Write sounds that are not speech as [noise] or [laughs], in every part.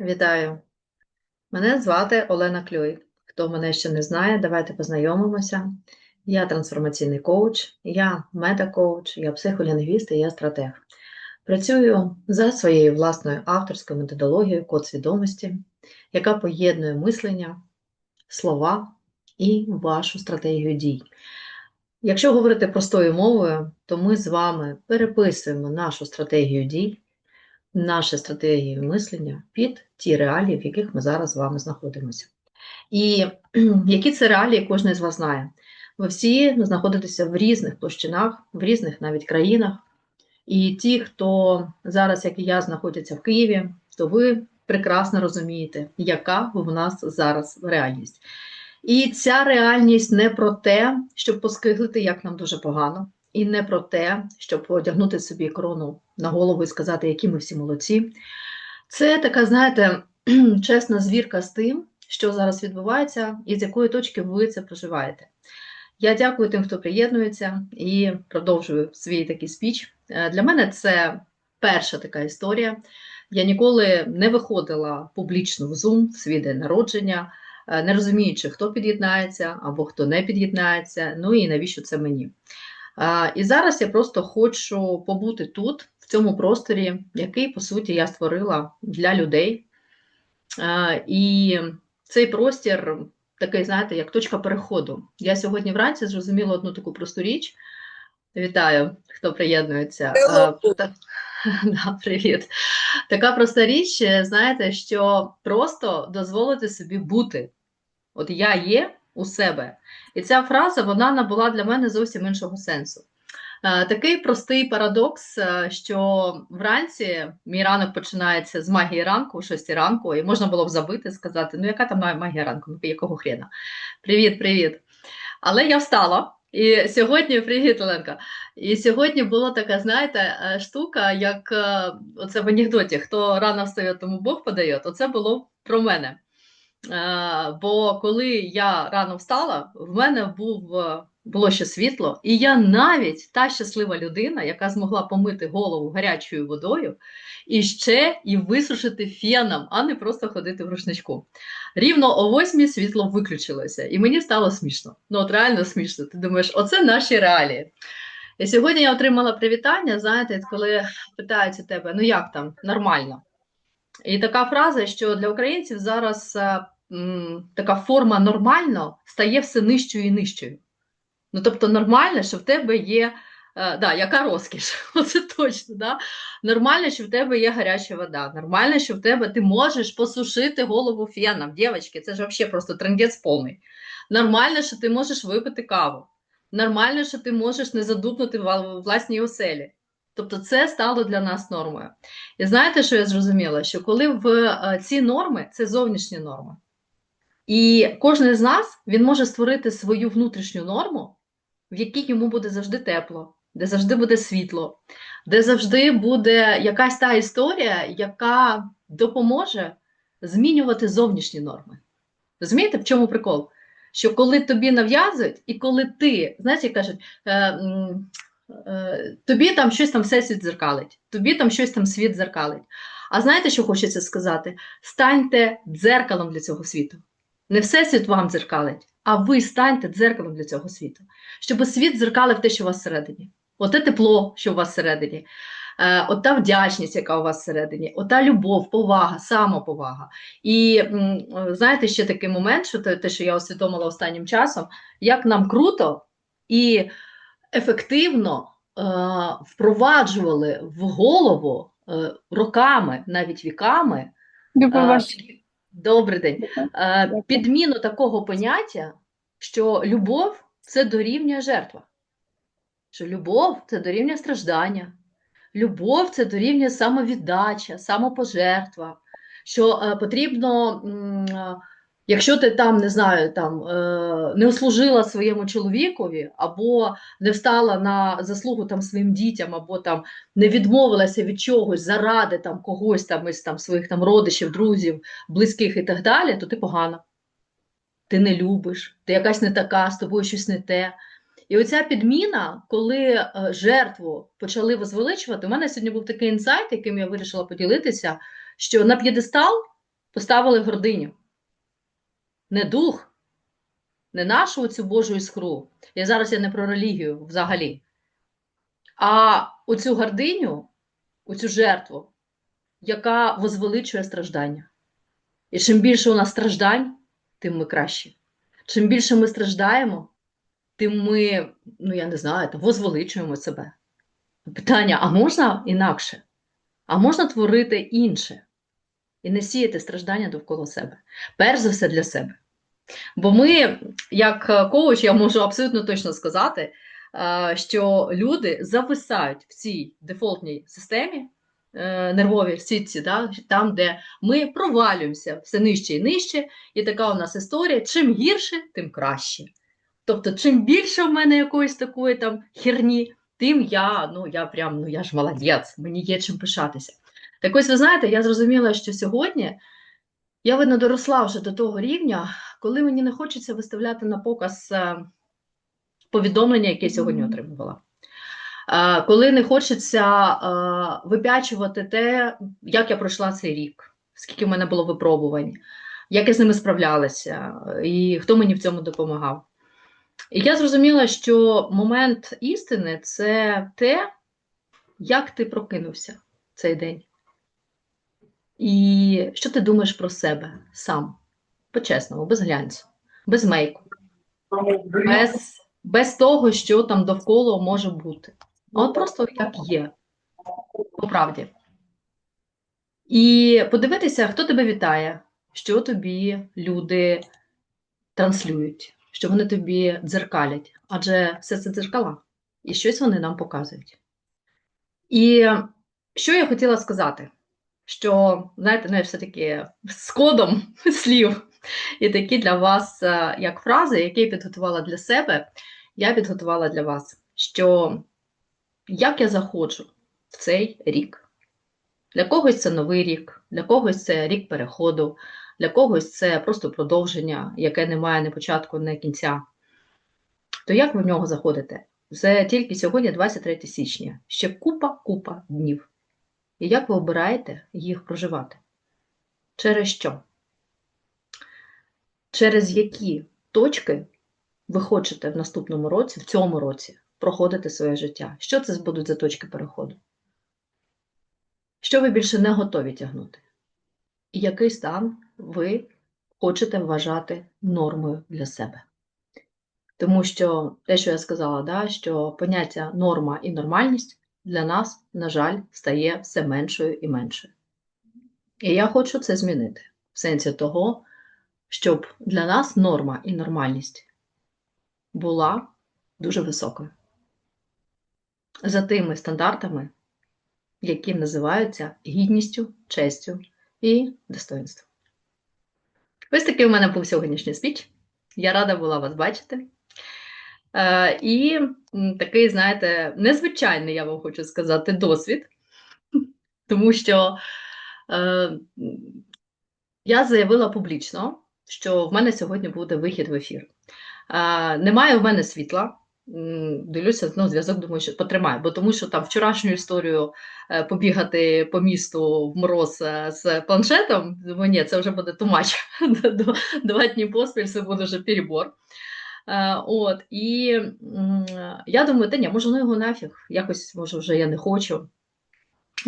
Вітаю! Мене звати Олена Клюй. Хто мене ще не знає, давайте познайомимося. Я трансформаційний коуч, я мета-коуч, я психолінгвіст і я стратег. Працюю за своєю власною авторською методологією код свідомості, яка поєднує мислення, слова і вашу стратегію дій. Якщо говорити простою мовою, то ми з вами переписуємо нашу стратегію дій наші стратегії мислення під ті реалії, в яких ми зараз з вами знаходимося. І які це реалії, кожен з вас знає. Ви всі знаходитеся в різних площинах, в різних навіть країнах. І ті, хто зараз, як і я, знаходяться в Києві, то ви прекрасно розумієте, яка в нас зараз реальність. І ця реальність не про те, щоб поскиглити, як нам дуже погано, і не про те, щоб одягнути собі корону на голову і сказати, які ми всі молодці. Це така, знаєте, [clears throat] чесна звірка з тим, що зараз відбувається, і з якої точки ви це проживаєте. Я дякую тим, хто приєднується, і продовжую свій такий спіч. Е, для мене це перша така історія. Я ніколи не виходила публічно в Zoom в свій день народження, е, не розуміючи, хто під'єднається або хто не під'єднається, ну і навіщо це мені. І зараз я просто хочу побути тут, в цьому просторі, який, по суті, я створила для людей. І цей простір такий, знаєте, як точка переходу. Я сьогодні вранці зрозуміла одну таку просту річ. Вітаю, хто приєднується. [laughs] Да, Привіт. Така проста річ, знаєте, що просто дозволити собі бути. От я є у себе. І ця фраза вона набула для мене зовсім іншого сенсу. Е, такий простий парадокс, е, що вранці мій ранок починається з магії ранку, о 6 ранку, і можна було б забити, сказати, ну яка там магія ранку, ну якого хрена? Привіт, привіт. Але я встала. І сьогодні, привіт, Оленка. І сьогодні була така, знаєте, е, штука, як оце в анекдоті, хто рано встає, тому Бог подає, оце було про мене. Е, бо коли я рано встала, в мене був, е, було ще світло, і я навіть та щаслива людина, яка змогла помити голову гарячою водою і ще і висушити феном, а не просто ходити в рушничку. Рівно о восьмій світло виключилося, і мені стало смішно. Ну, от реально смішно. Ти думаєш, оце наші реалії. І сьогодні я отримала привітання, знаєте, коли питають у тебе, ну як там, нормально. І така фраза, що для українців зараз е, така форма нормально стає все нижчою і нижчою. Ну, тобто, нормально, що в тебе є, е, да, яка розкіш, [laughs] оце точно. да? Нормально, що в тебе є гаряча вода. Нормально, що в тебе ти можеш посушити голову феном. Дівчатки, це ж взагалі просто трендець повний. Нормально, що ти можеш випити каву. Нормально, що ти можеш не задупнути в власній оселі. Тобто це стало для нас нормою. І знаєте, що я зрозуміла? Що коли в е, ці норми це зовнішні норми. І кожен з нас він може створити свою внутрішню норму, в якій йому буде завжди тепло, де завжди буде світло, де завжди буде якась та історія, яка допоможе змінювати зовнішні норми. Розумієте, в чому прикол? Що коли тобі нав'язують, і коли ти, знаєте, кажуть, е, Е, тобі там щось там всесвіт дзеркалить, тобі там щось там світ дзеркалить. А знаєте, що хочеться сказати? Станьте дзеркалом для цього світу. Не всесвіт вам дзеркалить, а ви станьте дзеркалом для цього світу. Щоб світ дзеркалив те, що у вас всередині. Оте тепло, що у вас всередині, е, ота вдячність, яка у вас всередині, ота любов, повага, самоповага. І знаєте, ще такий момент, що те, що я усвідомила останнім часом, як нам круто і ефективно е, впроваджували в голову е, роками, навіть віками. Е, добрий день. Е, підміну такого поняття, що любов це дорівнює жертва. Що любов це дорівнює страждання, любов це дорівнює самовіддача, самопожертва, що е, потрібно. Якщо ти там не знаю, там е, не услужила своєму чоловікові, або не встала на заслугу там своїм дітям, або там не відмовилася від чогось заради там когось там із там своїх там родичів, друзів, близьких і так далі, то ти погана. Ти не любиш, ти якась не така, з тобою щось не те. І оця підміна, коли е, жертву почали возвеличувати, у мене сьогодні був такий інсайт, яким я вирішила поділитися, що на п'єдестал поставили гординю. Не дух, не нашу цю Божу іскру. Я зараз я не про релігію взагалі. А оцю гординю, оцю жертву, яка возвеличує страждання. І чим більше у нас страждань, тим ми кращі. Чим більше ми страждаємо, тим ми, ну я не знаю, там, возвеличуємо себе. Питання: а можна інакше? А можна творити інше і не сіяти страждання довкола себе? Перш за все для себе. Бо ми, як коуч, я можу абсолютно точно сказати, е, що люди зависають в цій дефолтній системі е, нервовій сітці, да, там, де ми провалюємося все нижче і нижче, і така у нас історія: чим гірше, тим краще. Тобто, чим більше в мене якоїсь такої там херні, тим я, ну я прям, ну я ж молодець, мені є чим пишатися. Так ось ви знаєте, я зрозуміла, що сьогодні я, видно, доросла вже до того рівня, коли мені не хочеться виставляти на показ е, повідомлення, яке я сьогодні отримувала. Е, Коли не хочеться е, випячувати те, як я пройшла цей рік, скільки в мене було випробувань, як я з ними справлялася, і хто мені в цьому допомагав. І я зрозуміла, що момент істини це те, як ти прокинувся цей день. І що ти думаєш про себе сам? По-чесному, без глянцю, без мейку, без, без того, що там довкола може бути. От просто як є, по правді. І подивитися, хто тебе вітає, що тобі люди транслюють, що вони тобі дзеркалять, адже все це дзеркала, і щось вони нам показують. І що я хотіла сказати? Що, знаєте, ну, все-таки з кодом [laughs] слів, і такі для вас, е, як фрази, які я підготувала для себе, я підготувала для вас, що як я заходжу в цей рік. Для когось це новий рік, для когось це рік переходу, для когось це просто продовження, яке не має ні початку, ні кінця. То як ви в нього заходите? Це тільки сьогодні, 23 січня, ще купа-купа днів. І як ви обираєте їх проживати? Через що? Через які точки ви хочете в наступному році, в цьому році, проходити своє життя? Що це будуть за точки переходу? Що ви більше не готові тягнути? І який стан ви хочете вважати нормою для себе? Тому що те, що я сказала, да, що поняття норма і нормальність для нас, на жаль, стає все меншою і меншою. І я хочу це змінити в сенсі того, щоб для нас норма і нормальність була дуже високою. За тими стандартами, які називаються гідністю, честю і достоинством. Ось такий у мене був сьогоднішній спіч. Я рада була вас бачити. Е, І такий, знаєте, незвичайний, я вам хочу сказати, досвід, тому що е, я заявила публічно, що в мене сьогодні буде вихід в ефір. Е, Немає в мене світла. Дивлюся, ну, зв'язок, думаю, що потримаю, бо тому що там вчорашню історію побігати по місту в мороз з планшетом, думаю, ні, це вже буде тумач. [laughs] Два дні поспіль це буде вже перебор. Е, от, І я думаю, та ні, може, ну його нафіг, якось, може, вже я не хочу.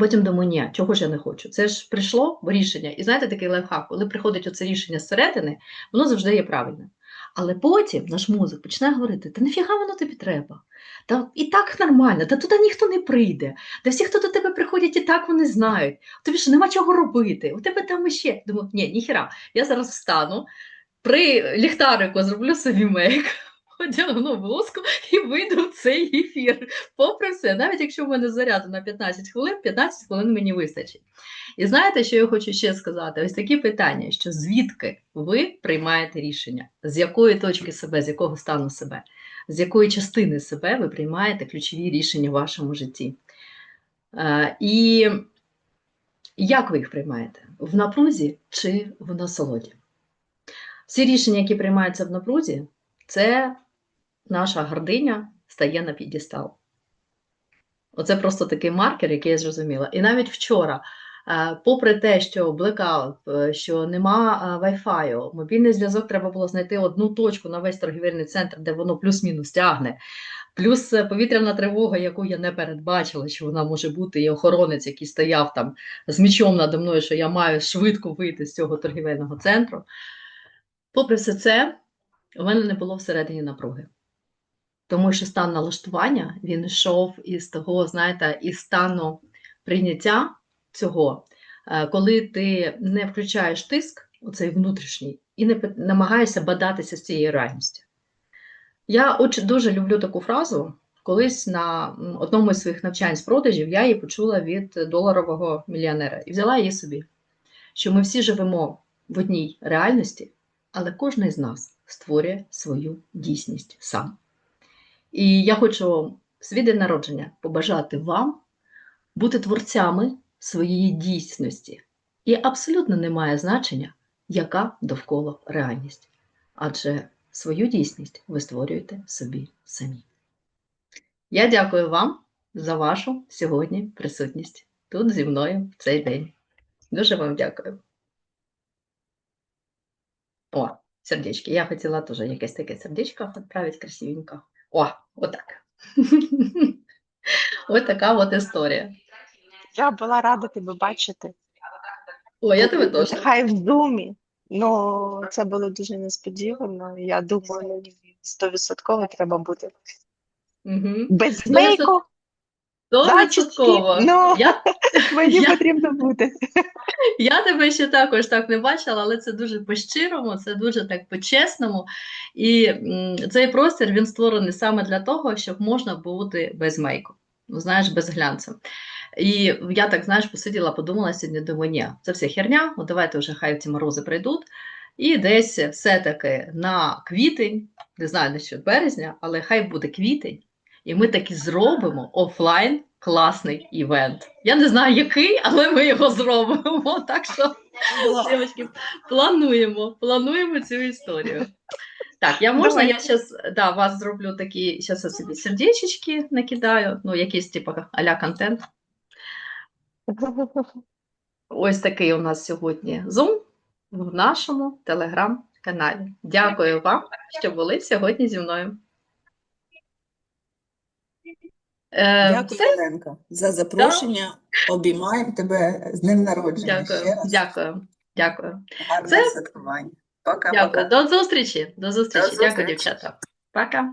Потім думаю, ні, чого ж я не хочу? Це ж прийшло рішення. І знаєте, такий лайфхак, коли приходить оце рішення зсередини, воно завжди є правильним. Але потім наш мозок починає говорити: та нафіга воно тобі треба? Та і так нормально, та туди ніхто не прийде. Та всі, хто до тебе приходять, і так вони знають. Тобі ж нема чого робити. У тебе там іще. Думаю, ні, ніхіра, я зараз встану, при ліхтарику зроблю собі мейк, [laughs] одягну блузку і вийду в цей ефір. Попри все, навіть якщо в мене заряду на 15 хвилин, 15 хвилин мені вистачить. І знаєте, що я хочу ще сказати? Ось такі питання: що звідки ви приймаєте рішення, з якої точки себе, з якого стану себе, з якої частини себе ви приймаєте ключові рішення в вашому житті? Е, і як ви їх приймаєте? В напрузі чи в насолоді? Всі рішення, які приймаються в напрузі, це наша гординя стає на підістал. Оце просто такий маркер, який я зрозуміла. І навіть вчора Е, Попри те, що блекаут, е, що нема е, Wi-Fi, мобільний зв'язок треба було знайти одну точку на весь торгівельний центр, де воно плюс-мінус тягне. Плюс е, повітряна тривога, яку я не передбачила, що вона може бути, і охоронець, який стояв там з мічом надо мною, що я маю швидко вийти з цього торгівельного центру. Попри все це, у мене не було всередині напруги. Тому що стан налаштування він йшов із того, знаєте, із стану прийняття цього, е, коли ти не включаєш тиск, оцей внутрішній, і не намагаєшся бадатися з цією реальністю. Я дуже люблю таку фразу. Колись на одному із своїх навчань з продажів я її почула від доларового мільйонера і взяла її собі, що ми всі живемо в одній реальності, але кожен із нас створює свою дійсність сам. І я хочу свій день народження побажати вам бути творцями своєї дійсності. І абсолютно не має значення, яка довкола реальність. Адже свою дійсність ви створюєте собі самі. Я дякую вам за вашу сьогодні присутність тут зі мною в цей день. Дуже вам дякую. О, сердечки. Я хотіла теж якесь таке сердечко відправити красивенько. О, отак. [laughs] Ось така от історія. Я була рада тебе бачити. О, я тебе теж. Хай в зумі. Ну, це було дуже несподівано. Я думаю, стовідсотково треба бути Угу. без мейку. Стовідсотково. Ну. Я, [laughs] Мені я- потрібно бути. [laughs] я тебе ще також так не бачила, але це дуже по-щирому, це дуже так по-чесному. І м, цей простір він створений саме для того, щоб можна бути без мейку. Ну, знаєш, без глянцю. І я так, знаєш, посиділа, подумала сьогодні, думаю, ні, це все херня, от давайте вже хай ці морози прийдуть. І десь все-таки на квітень, не знаю, на що березня, але хай буде квітень, і ми таки зробимо офлайн класний івент. Я не знаю, який, але ми його зробимо. [laughs] Так що, дівчатки, плануємо, плануємо цю історію. Так, я можна, Давай. я зараз да, вас зроблю такі, зараз я собі сердечки накидаю, ну, якийсь типу а-ля контент. Ось такий у нас сьогодні Zoom в нашому телеграм-каналі. Дякую вам, що були сьогодні зі мною. Дякую, все? Оленка, за запрошення. Обіймаємо тебе з ним народження. Ще Дякую, раз. дякую, дякую. Гарне Це- святкування. Пока-пока. До зустрічі. До зустрічі. До Дякую, дівчата. Пока.